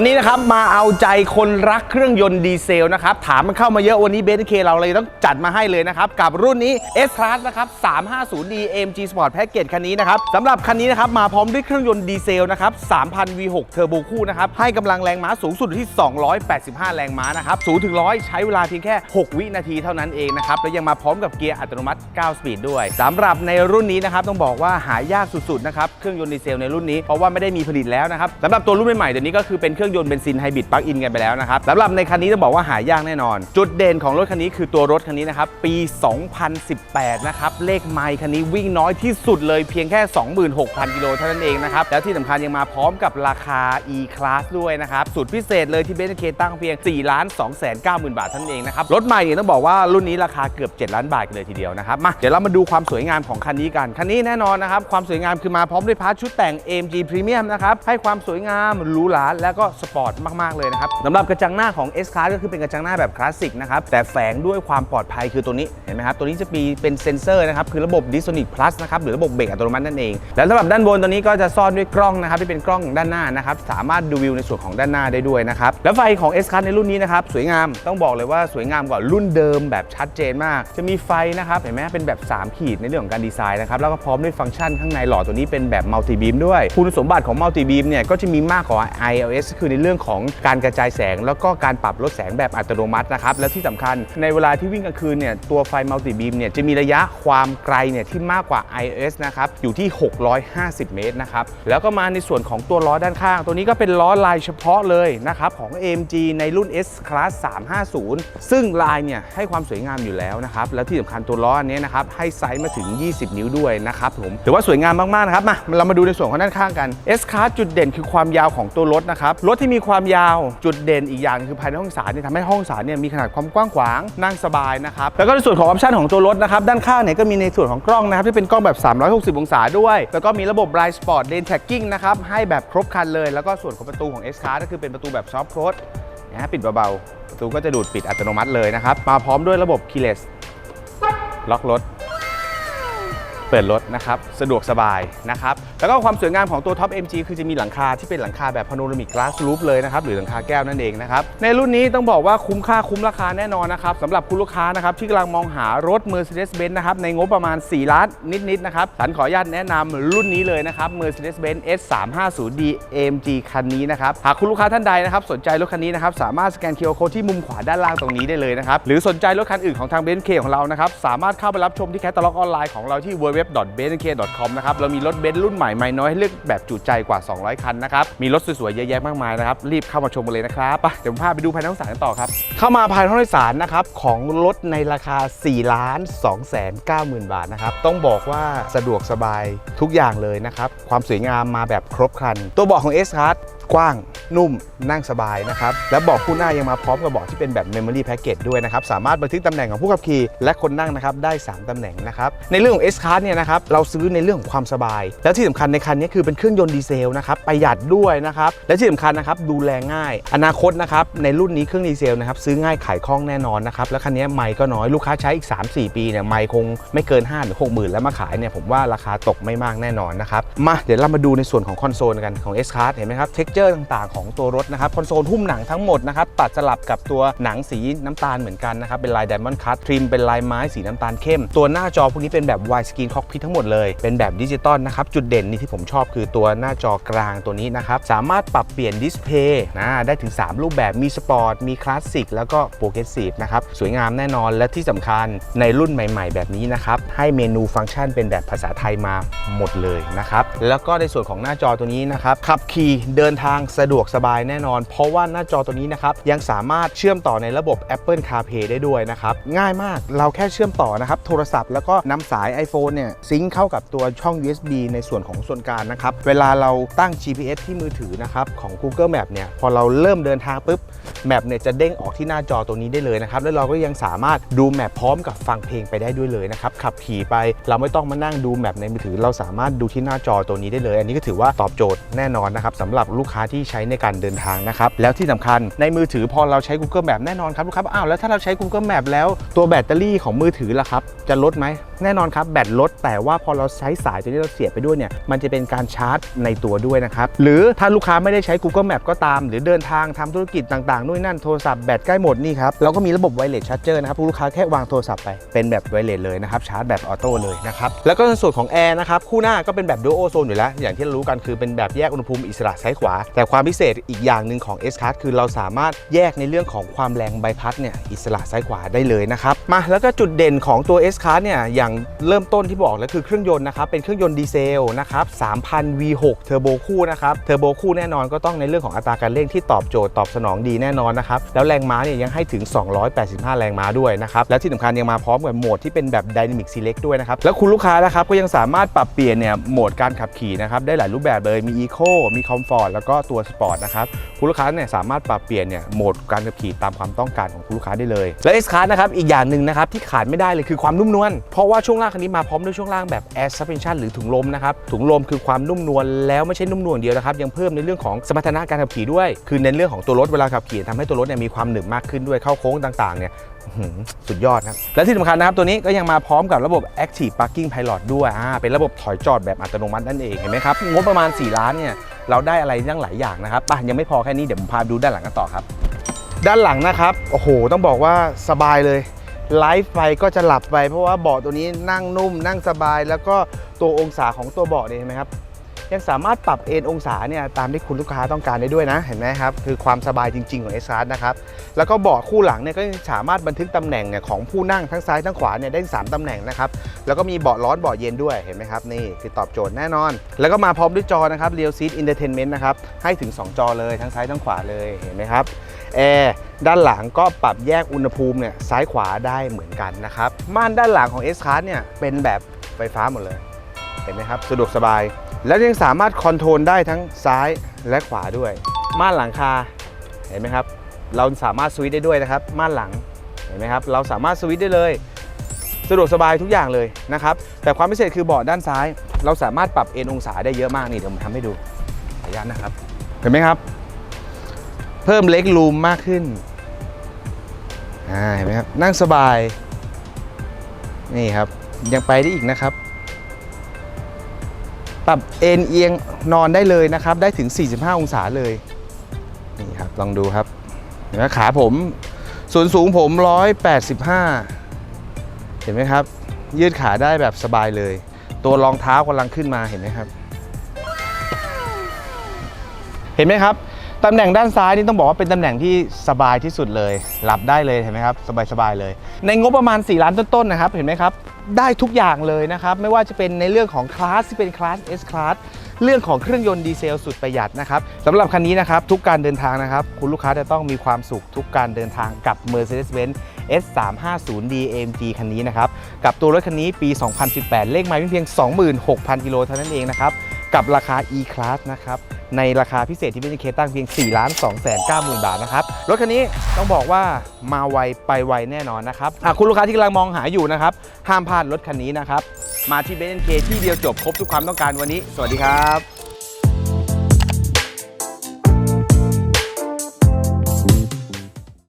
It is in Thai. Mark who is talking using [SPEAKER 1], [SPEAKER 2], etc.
[SPEAKER 1] วันนี้นะครับมาเอาใจคนรักเครื่องยนต์ดีเซลนะครับ ถามมันเข้ามาเยอะวันนี้เบนเคเราเลยต้องจัดมาให้เลยนะครับ กับรุ่นนี้ S Class นะครับ 350D AMG Sport Package คันนี้นะครับสำหรับคันนี้นะครับ มาพร้อมด้วยเครื่องยนต์ดีเซลนะครับ 3,000 V6 เทอร์โบคู่นะครับ ให้กำลังแรงม้าสูงสุดที่ 285 แรงม้านะครับ0ถึง100ใช้เวลาเพียงแค่ 6 วินาทีเท่านั้นเองนะครับและยังมาพร้อมกับเกียร์อัตโนมัติ 9 สปีดด้วยสำหรับในรุ่นนี้นะครับต้องบอกว่าหายากสุดๆนะครับเครื่องยนต์ดีเซลในรุ่นนี้เพราะว่าไม่ได้มีผลิตแล้วนะครับสำหรับตัวรุ่นใหม่ๆเดี๋ยวนี้ก็คือเป็นเครื่องยนต์เบนซินไฮบริดปลั๊กอินกันไปแล้วนะครับสำหรับในคันนี้ต้องบอกว่าหายากแน่นอน จุดเด่นของรถคันนี้คือตัวรถคันนี้นะครับปี 2018 นะครับเลขไมล์คันนี้วิ่งน้อยที่สุดเลยเพียงแค่ 26,000 กิโลเท่านั้นเองนะครับแล้วที่สำคัญยังมาพร้อมกับราคา E Class ด้วยนะครับสุดพิเศษเลยที่เบนซ์เคตั้งเพียง4ล้าน2แสน9หมื่นบาทเท่านั้นเองนะครับรถใหม่เนี่ยต้องบอกว่ารุ่นนี้ราคาเกือบ 7 ล้านบาทกันเลยทีเดียวนะครับมาเดี๋ยวเรามาดูความสวยงามของคันนี้กัน คันนี้แน่นอนนะครับความสวยงามคือมาพร้อมด้วยพาร์ทชุดแต่ง AMG Premium นะครับให้ความสวยงามหรูหราและก็สปอร์ตมากๆเลยนะครับสำหรับกระจังหน้าของ S Class ก็คือเป็นกระจังหน้าแบบคลาสสิกนะครับแต่แฝงด้วยความปลอดภัยคือตัวนี้เห็นไหมครับตัวนี้จะมีเป็นเซ็นเซอร์นะครับคือระบบ Dysonic Plus นะครับหรือระบบเบรกอัตโนมัตินั่นเอง แล้วสำหรับด้านบนตัวนี้ก็จะซ่อนด้วยกล้องนะครับที่เป็นกล้องด้านหน้านะครับสามารถดูวิวในส่วนของด้านหน้าได้ด้วยนะครับแล้วไฟของ S Class ในรุ่นนี้นะครับสวยงามต้องบอกเลยว่าสวยงามกว่ารุ่นเดิมแบบชัดเจนมาก จะมีไฟนะครับเห็นไหมเป็นแบบ 3 ขีดในเรื่องของการดีไซน์นะครับแล้วก็พร้อมด้วยฟังก์ชันข้างในหลอดตัวนี้เป็นแบบมัลติบีมด้วยคุณสมบัติของมัลติบีมเนี่ยก็จะมีมากกว่า iOS คือในเรื่องของการกระจายแสง แล้วก็การปรับลดแสงแบบอัตโนมัตินะครับแล้วที่สำคัญในเวลาที่วิ่งกลางคืนเนี่ยตัวไฟมัลติบีมเนี่ยจะมีระยะความไกลเนี่ยที่มากกว่า iOS นะครับอยู่ที่ 650 เมตรนะครับแล้วก็มาในส่วนของตัวล้อด้านข้าง ตัวนี้ก็เป็นล้อลายเฉพาะเลยนะครับของ AMG ในรุ่น S Class 350 ซึ่งลายเนี่ยให้ความสวยงามอยู่แล้วนะครับแล้วที่สำคัญตัวล้ออันนี้นะครับให้ไซส์มาถึง 20 นิ้วด้วยนะครับผมถือว่าสวยงามมากๆนะครับมาเรามาดูในส่วนของด้านข้างกัน S Class จุดเด่นคือความยาวของตัวรถนะครับรถที่มีความยาวจุดเด่นอีกอย่างคือภายในห้องสารเนี่ยทำให้ห้องสารเนี่ยมีขนาดความกว้างขวางนั่งสบายนะครับแล้วก็ในส่วนของออปชันของตัวรถนะครับด้านข้างเนี่ยก็มีในส่วนของกล้องนะครับที่เป็นกล้องแบบ 360 องศาด้วย แล้วก็มีระบบ Blind Spot Lane Tracking นะครับให้แบบครบครันเลย แล้วก็ส่วนของประตูของ S Class ก็คือเป็นประตูแบบ Soft Close นะฮะปิดเบาๆประตูก็จะดูดปิดอัตโนมัติเลยนะครับมาพร้อมด้วยระบบ Keyless ล็อกรถ เปิดรถนะครับสะดวกสบายนะครับแล้วก็ความสวยงามของตัว Top MG คือจะมีหลังคาที่เป็นหลังคาแบบ Panoramic Glass Roof เลยนะครับหรือหลังคาแก้วนั่นเองนะครับในรุ่นนี้ต้องบอกว่าคุ้มค่าคุ้มราคาแน่นอนนะครับสำหรับคุณลูกค้านะครับที่กำลังมองหารถ Mercedes-Benz นะครับในงบประมาณ 4 ล้านนิดๆนะครับสันขออนุญาตแนะนำรุ่นนี้เลยนะครับ Mercedes-Benz S350D AMG คันนี้นะครับหากคุณลูกค้าท่านใดนะครับสนใจรถคันนี้นะครับสามารถสแกน QR Code ที่มุมขวาด้านล่างตรงนี้ได้เลยนะครับหรือสนใจรถคันอื่นของทาง b e n z K ของเรานะครับสามารถเข้าไปรับชมที่แคตตาล็อกออนไลน์ของเราที่ www.benzk.com นะครับเรามีรถเบนซ์รุ่นใหม่ไม่น้อยให้เลือกแบบจุใจกว่า 200 คันนะครับ มีรถสวยๆเยอะแยะมากมายนะครับ รีบเข้ามาชมกันเลยนะครับไปเดี๋ยวผมพาไปดูภายในห้องสารกันต่อครับ เข้ามาภายในห้องสารนะครับ ของรถในราคา 4 ล้าน2แสน9หมื่นบาทนะครับ ต้องบอกว่าสะดวกสบายทุกอย่างเลยนะครับ ความสวยงามมาแบบครบครัน ตัวเบาะของ S Class กว้าง นุ่มนั่งสบายนะครับและเบาะคู่หน้ายังมาพร้อมกับเบาะที่เป็นแบบ Memory Package ด้วยนะครับสามารถบันทึกตำแหน่งของผู้ขับขี่และคนนั่งนะครับได้ 3ตำแหน่งนะครับในเรื่องของ S Class เนี่ยนะครับเราซื้อในเรื่องของความสบาย แล้วที่สำคัญในคันนี้คือเป็นเครื่องยนต์ดีเซลนะครับประหยัดด้วยนะครับและที่สำคัญนะครับดูแลง่าย อนาคตนะครับในรุ่นนี้เครื่องดีเซลนะครับซื้อง่ายขายคล่องแน่นอนนะครับแล้วคันนี้ไมค์ก็น้อยลูกค้าใช้อีก 3-4 ปีเนี่ยไมค์คงไม่เกิน5หรือ6หมื่นแล้วมาขายเนี่ยผมว่าราคาตกไม่มากแน่นอนนะครับมาเดี๋ยวเรามาดูในส่วนของคอนโซลกันของ S Class เห็นไหมครับเท็กเจอร์ต่างๆของตัวรถนะครับคอนโซลหุ้มหนังทั้งหมดนะครับตัดสลับกับตัวหนังสีน้ำตาลเหมือนกันนะครับเป็นลาย Diamond Cut ทริมเป็นลายไม้สีน้ำตาลเข้ม ตัวหน้าจอพวกนี้เป็นแบบ Wide Screen Cockpit ทั้งหมดเลยเป็นแบบดิจิตอลนะครับจุดเด่นนี่ที่ผมชอบคือตัวหน้าจอกลางตัวนี้นะครับสามารถปรับเปลี่ยนดิสเพย์นะได้ถึง 3 รูปแบบมีสปอร์ตมีคลาสสิกแล้วก็โปรเกรสซีฟนะครับสวยงามแน่นอนและที่สำคัญในรุ่นใหม่ ๆ แบบนี้นะครับให้เมนูฟังก์ชันเป็นแบบภาษาไทยมาหมดเลยนะครับแล้วก็ในส่วนของหน้าจอตัวนี้นะครับขับขี่เดินทางสะดวกสบายแน่นอน เพราะว่าหน้าจอตัวนี้นะครับยังสามารถเชื่อมต่อในระบบ Apple CarPlay ได้ด้วยนะครับง่ายมากเราแค่เชื่อมต่อนะครับโทรศัพท์แล้วก็นำสาย iPhone เนี่ยซิงเข้ากับตัวช่อง USB ในส่วนของส่วนกลางนะครับเวลาเราตั้ง GPS ที่มือถือนะครับของ Google Map เนี่ยพอเราเริ่มเดินทางปุ๊บแมปเนี่ยจะเด้งออกที่หน้าจอตัวนี้ได้เลยนะครับแล้วเราก็ยังสามารถดูแมปพร้อมกับฟังเพลงไปได้ด้วยเลยนะครับขับขี่ไปเราไม่ต้องมานั่งดูแมปในมือถือ เราสามารถดูที่หน้าจอตัวนี้ได้เลย อันนี้ก็ถือว่าตอบโจทย์แน่นอนนะครับสำหรับลูกค้าที่ใช้ในการเดินทางนะครับ แล้วที่สำคัญในมือถือพอเราใช้ Google Map แน่นอนครับลูกค้าอ้าวแล้วถ้าเราใช้ Google Map แล้วตัวแบตเตอรี่ของมือถือล่ะครับ จะลดไหม แน่นอนครับแบตลด แต่ว่าพอเราใช้สายตัวนี้เราเสียบไปด้วยเนี่ยมันจะเป็นการชาร์จในตัวด้วยนะครับ หรือถ้าลูกค้าไม่ได้ใช้ Google Map ก็ตาม หรือเดินทางทำธุรกิจต่างๆนู่นนั่นโทรศัพท์แบตใกล้หมดนี่ครับเราก็มีระบบไวเลสชาร์จเจอร์นะครับลูกค้าแค่วางโทรศัพท์ไปเป็นแบบไวเลสเลยนะครับชาร์จแบบออโต้เลยนะครับแล้วก็ในส่วนของแอร์นะครับคู่หน้าก็เป็นแบบ Duo Zone อยู่แล้วอย่างที่เรารู้กันคือเป็นแบบแยกอุณหภูมิอิสระซ้ายขวาแต่ความพิเศษอีกอย่างหนึ่งของ S Class คือเราสามารถแยกในเรื่องของความแรงใบพัดเนี่ยอิสระซ้ายขวาได้เลยนะครับมาแล้วก็จุดเด่นของตัว S Class เนี่ยอย่างเริ่มต้นที่บอกแล้วคือเครื่องยนต์นะครับเป็นเครื่องยนต์ดีเซลนะครับ3,000 V6 เทอร์โบคู่นะครับเทอร์โบคู่แน่นอนก็ต้องในเรื่องของอัตราการเร่งที่ตอบโจทย์ตอบสนองดีแน่นอนนะครับแล้วแรงม้าเนี่ยยังให้ถึง 285 แรงม้าด้วยนะครับและที่สำคัญยังมาพร้อมกับโหมดที่เป็นแบบ Dynamic Select ด้วยนะครับแล้วคุณลูกค้านะครับก็ยังสามารถปรับเปลี่ยนเนี่ยโหมดการขับขี่นะครับได้หลายรูปแบบเลยมี Eco มี Comfort แล้วก็ตัว Sport นะครับคุณลูกค้าเนี่ยสามารถปรับเปลี่ยนเนี่ยโหมดการขับขี่ตามความต้องการของคุณลูกค้าได้เลย และ S Class นะครับอีกอย่างหนึ่งนะครับที่ขาดไม่ได้เลยคือความนุ่มนวลเพราะว่าช่วงล่างคันนี้มาพร้อมด้วยช่วงล่างแบบ Air Suspension หรือถุงลมนะครับถุงลมคือความนุ่มนวลแล้วไม่ใช่นุ่มนวลอย่างเดียวนะครับยังเพิ่มในเรื่องของสมรรถนะการขับขี่ด้วย คือในเรื่องของตัวรถเวลาขับขี่ทำให้ตัวรถเนี่ยมีความหนึบมากขึ้นด้วยเข้าโค้งต่างๆเนี่ยสุดยอดครับ และที่สำคัญนะครับ ตัวนี้ก็ยังมาพร้อมกับระบบ Active Parking Pilot ด้วยอ่าเป็นระบบถอยจอดแบบอัตโนมัตินั่นเอง เห็นไหมครับ งบประมาณ 4 ล้านเนี่ย เราได้อะไรตั้งหลายอย่างนะครับป่ะยังไม่พอแค่นี้เดี๋ยวผมพาดูด้านหลังกันต่อครับ ด้านหลังนะครับโอ้โห ต้องบอกว่าสบายเลยไลฟ์ไปก็จะหลับไปเพราะว่าเบาะตัวนี้นั่งนุ่ม นั่งสบาย แล้วก็ตัวองศาของตัวเบาะเนี่ยเห็นไหมครับ ยังสามารถปรับเอนองศาเนี่ยตามที่คุณลูกค้าต้องการได้ด้วยนะ เห็นไหมครับ คือความสบายจริง ๆ ของ s อ s นะครับ แล้วก็เบาะคู่หลังเนี่ยก็สามารถบันทึกตำแหน่งเนี่ยของผู้นั่งทั้งซ้ายทั้งขวาเนี่ยได้ 3ตำแหน่งนะครับ แล้วก็มีเบาะร้อนเบาะเย็นด้วย เห็นไหมครับนี่คือตอบโจทย์แน่นอน แล้วก็มาพร้อมด้วยจอนะครับ Real Seat Entertainment นะครับให้ถึง 2 จอเลยทั้งซ้ายทั้งขวาเลยเห็นไหมครับแอร์ด้านหลังก็ปรับแยกอุณหภูมิเนี่ยซ้ายขวาได้เหมือนกันนะครับม่านด้านหลังของ S Class เนี่ยเป็นแบบไฟฟ้าหมดเลย ห็นไหมครับ สะดวกสบาย แล้วยังสามารถคอนโทรลได้ทั้งซ้ายและขวาด้วย ม่านหลังคาเห็นไหมครับ เราสามารถสวิตช์ได้ด้วยนะครับ ม่านหลังเห็นไหมครับ เราสามารถสวิตช์ได้เลย สะดวกสบายทุกอย่างเลยนะครับ แต่ความพิเศษคือเบาะด้านซ้าย เราสามารถปรับเอ็นองศาได้เยอะมากนี่เดี๋ยวผมทำให้ดูขออนุญาตนะครับเห็นไหมครับ เพิ่มเล็กรูมมากขึ้นเห็นไหมครับนั่งสบาย นี่ครับ ยังไปได้อีกนะครับ รับเอนเอียงนอนได้เลยนะครับ ได้ถึง 45 องศาเลย นี่ครับ ลองดูครับเห็นไหมขาผม ส่วนสูงผม 185 เห็นไหมครับ ยืดขาได้แบบสบายเลย ตัวรองเท้ากำลังขึ้นมาเห็นไหมครับ เห็นไหมครับตำแหน่งด้านซ้ายนี่ต้องบอกว่าเป็นตำแหน่งที่สบายที่สุดเลย หลับได้เลยเห็นไหมครับ สบายๆเลย ในงบประมาณ 4 ล้านต้นๆนะครับ เห็นไหมครับ ได้ทุกอย่างเลยนะครับ ไม่ว่าจะเป็นในเรื่องของคลาสที่เป็นคลาส S Class เรื่องของเครื่องยนต์ดีเซลสุดประหยัดนะครับสำหรับคันนี้นะครับ ทุกการเดินทางนะครับ คุณลูกค้าจะต้องมีความสุขทุกการเดินทางกับ Mercedes-Benz S350D AMG คันนี้นะครับ กับตัวรถคันนี้ปี 2018 เลขไมล์เพียง 26,000 กิโลเท่านั้นเองนะครับ กับราคา E-Class นะครับ ในราคาพิเศษที่เป็นเคตั้งเพียง4ล้าน2แสน9หมื่นบาทนะครับ รถคันนี้ต้องบอกว่ามาไวไปไวแน่นอนนะครับหากคุณลูกค้าที่กำลังมองหาอยู่นะครับ ห้ามพลาดรถคันนี้นะครับ มาที่เบนเคที่เดียวจบครบทุกความต้องการวันนี้ สวัสดีครับ